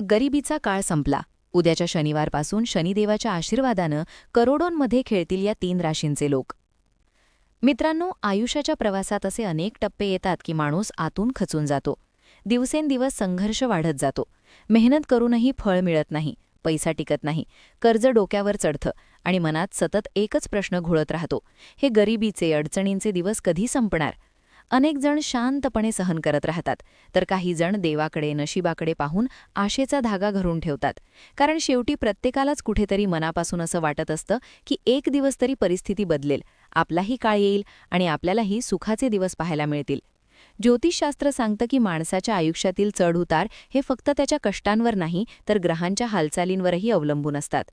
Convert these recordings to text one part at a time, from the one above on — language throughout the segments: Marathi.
गरिबीचा काळ संपला. उद्याच्या शनिवारपासून शनिदेवाच्या आशीर्वादानं करोडोंमध्ये खेळतील या तीन राशींचे लोक. मित्रांनो आयुष्याच्या प्रवासात असे अनेक टप्पे येतात की माणूस आतून खचून जातो. दिवसेंदिवस संघर्ष वाढत जातो. मेहनत करूनही फळ मिळत नाही पैसा टिकत नाही कर्ज डोक्यावर चढतं आणि मनात सतत एकच प्रश्न घोळत राहतो. हे गरिबीचे अडचणींचे दिवस कधी संपणार? अनेक जण शांतपणे सहन करत राहतात. तर काही जण देवाकडे नशिबाकडे पाहून आशेचा धागा घरून ठेवतात. कारण शेवटी प्रत्येकालाच कुठेतरी मनापासून असं वाटत असतं की एक दिवस तरी परिस्थिती बदलेल आपलाही काळ येईल आणि आपल्यालाही सुखाचे दिवस पाहायला मिळतील. ज्योतिषशास्त्र सांगतं की माणसाच्या आयुष्यातील चढउतार हे फक्त त्याच्या कष्टांवर नाही तर ग्रहांच्या हालचालींवरही अवलंबून असतात.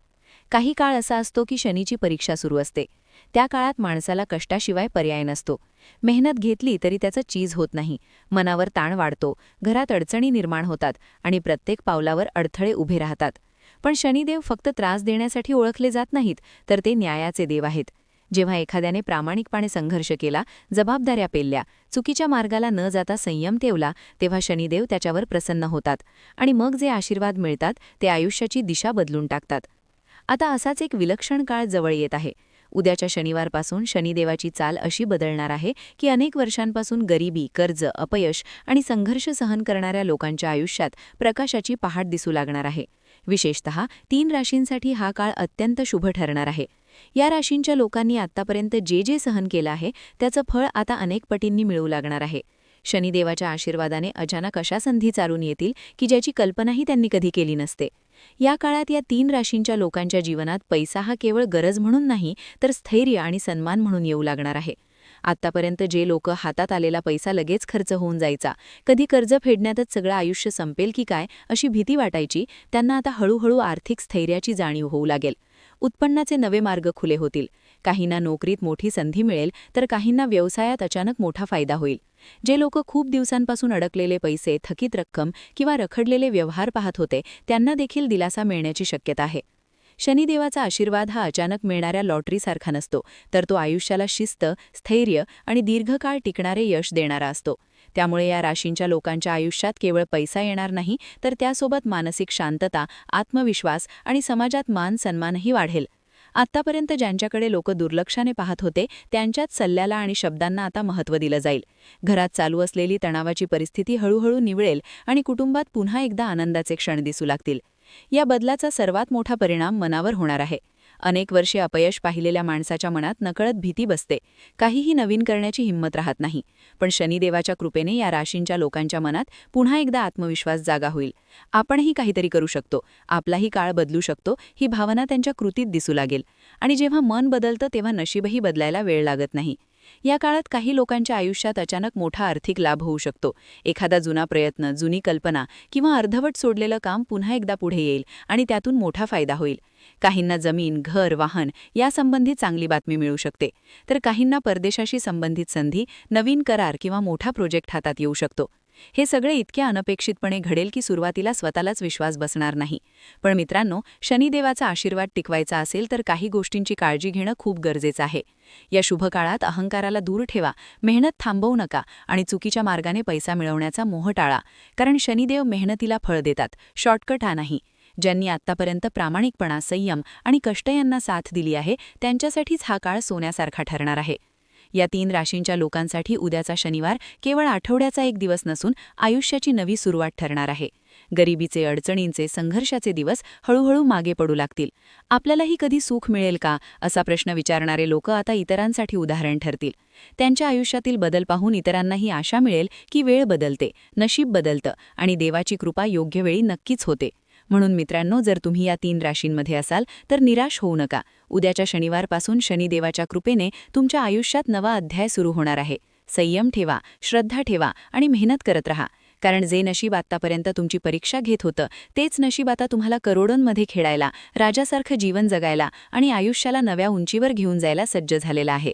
काही काळ असा असतो की शनीची परीक्षा सुरू असते. त्या काळात माणसाला कष्टाशिवाय पर्याय नसतो. मेहनत घेतली तरी त्याचं चीज होत नाही. मनावर ताण वाढतो. घरात अडचणी निर्माण होतात आणि प्रत्येक पावलावर अडथळे उभे राहतात. पण शनिदेव फक्त त्रास देण्यासाठी ओळखले जात नाहीत तर ते न्यायाचे देव आहेत. जेव्हा एखाद्याने प्रामाणिकपणे संघर्ष केला जबाबदाऱ्या पेलल्या चुकीच्या मार्गाला न जाता संयम ठेवला तेव्हा शनिदेव त्याच्यावर प्रसन्न होतात आणि मग जे आशीर्वाद मिळतात ते आयुष्याची दिशा बदलून टाकतात. आता असाच एक विलक्षण काळ जवळ येत आहे. उद्याच्या शनिवारपासून शनिदेवाची चाल अशी बदलणार आहे की अनेक वर्षांपासून गरिबी कर्ज अपयश आणि संघर्ष सहन करणाऱ्या लोकांच्या आयुष्यात प्रकाशाची पहाट दिसू लागणार आहे. विशेषतः तीन राशींसाठी हा काळ अत्यंत शुभ ठरणार आहे. या राशींच्या लोकांनी आत्तापर्यंत जे जे सहन केलं आहे त्याचं फळ आता अनेक पटींनी मिळू लागणार आहे. शनिदेवाच्या आशीर्वादाने अचानक अशा संधी चालून येतील की ज्याची कल्पनाही त्यांनी कधी केली नसते. या काळात या तीन राशींच्या लोकांच्या जीवनात पैसा हा केवळ गरज म्हणून नाही तर स्थैर्य आणि सन्मान म्हणून येऊ लागणार आहे. आत्तापर्यंत जे लोक हातात आलेला पैसा लगेच खर्च होऊन जायचा कधी कर्ज फेडण्यातच सगळं आयुष्य संपेल की काय अशी भीती वाटायची त्यांना आता हळूहळू आर्थिक स्थैर्याची जाणीव होऊ लागेल. उत्पन्नाचे नवे मार्ग खुले होतील. काहींना नोकरीत मोठी संधी मिळेल तर काहींना व्यवसायात अचानक मोठा फायदा होईल. जे लोक खूप दिवसांपासून अडकलेले पैसे थकीत रक्कम किंवा रखडलेले व्यवहार पाहत होते त्यांना देखील दिलासा मिळण्याची शक्यता आहे. शनिदेवाचा आशीर्वाद हा अचानक मिळणाऱ्या लॉटरीसारखा नसतो तर तो आयुष्याला शिस्त स्थैर्य आणि दीर्घकाळ टिकणारे यश देणारा असतो. त्यामुळे या राशींच्या लोकांच्या आयुष्यात केवळ पैसा येणार नाही तर त्यासोबत मानसिक शांतता आत्मविश्वास आणि समाजात मान सन्मानही वाढेल. आत्तापर्यंत ज्यांच्याकडे लोक दुर्लक्षाने पाहत होते त्यांच्याच सल्ल्याला आणि शब्दांना आता महत्त्व दिलं जाईल. घरात चालू असलेली तणावाची परिस्थिती हळूहळू निवळेल आणि कुटुंबात पुन्हा एकदा आनंदाचे क्षण दिसू लागतील. या बदलाचा सर्वात मोठा परिणाम मनावर होणार आहे. अनेक वर्षे अपयश पाहिलेल्या माणसाच्या मनात नकळत भीती बसते. काहीही नवीन करण्याची हिंमत राहत नाही. पण शनिदेवाच्या कृपेने या राशींच्या लोकांच्या मनात पुन्हा एकदा आत्मविश्वास जागा होईल. आपणही काहीतरी करू शकतो. आपलाही काळ बदलू शकतो. ही भावना त्यांच्या कृतीत दिसू लागेल. आणि जेव्हा मन बदलतं तेव्हा नशीबही बदलायला वेळ लागत नाही. या काळात काही लोकांच्या आयुष्यात अचानक मोठा आर्थिक लाभ होऊ शकतो. एखादा जुना प्रयत्न जुनी कल्पना किंवा अर्धवट सोडलेलं काम पुन्हा एकदा पुढे येईल आणि त्यातून मोठा फायदा होईल. काहींना जमीन घर वाहन यासंबंधी चांगली बातमी मिळू शकते. तर काहींना परदेशाशी संबंधित संधी नवीन करार किंवा मोठा प्रोजेक्ट हातात येऊ शकतो. हे सगळे इतक्या अनपेक्षितपणे घडेल की सुरुवातीला स्वतःलाच विश्वास बसणार नाही. पण मित्रांनो शनिदेवाचा आशीर्वाद टिकवायचा असेल तर काही गोष्टींची काळजी घेणं खूप गरजेचं आहे. या शुभ काळात अहंकाराला दूर ठेवा मेहनत थांबवू नका आणि चुकीच्या मार्गाने पैसा मिळवण्याचा मोह टाळा. कारण शनिदेव मेहनतीला फळ देतात शॉर्टकट हा नाही. ज्यांनी आत्तापर्यंत प्रामाणिकपणा संयम आणि कष्ट यांना साथ दिली आहे त्यांच्यासाठीच हा काळ सोन्यासारखा ठरणार आहे. या तीन राशींच्या लोकांसाठी उद्याचा शनिवार केवळ आठवड्याचा एक दिवस नसून आयुष्याची नवी सुरुवात ठरणार आहे. गरिबीचे अडचणींचे संघर्षाचे दिवस हळूहळू मागे पडू लागतील. आपल्यालाही कधी सुख मिळेल का? असा प्रश्न विचारणारे लोक आता इतरांसाठी उदाहरण ठरतील. त्यांच्या आयुष्यातील बदल पाहून इतरांनाही आशा मिळेल की वेळ बदलते नशीब बदलतं आणि देवाची कृपा योग्य वेळी नक्कीच होते. म्हणून मित्रांनो जर तुम्ही या तीन राशींमध्ये असाल तर निराश होऊ नका. उद्याच्या शनिवारपासून शनिदेवाच्या कृपेने तुमच्या आयुष्यात नवा अध्याय सुरू होणार आहे. संयम ठेवा श्रद्धा ठेवा आणि मेहनत करत रहा. कारण जे नशीब आत्तापर्यंत तुमची परीक्षा घेत होतं तेच नशीब आता तुम्हाला करोडोंमध्ये खेळायला राजासारखं जीवन जगायला आणि आयुष्याला नव्या उंचीवर घेऊन जायला सज्ज झालेलं आहे.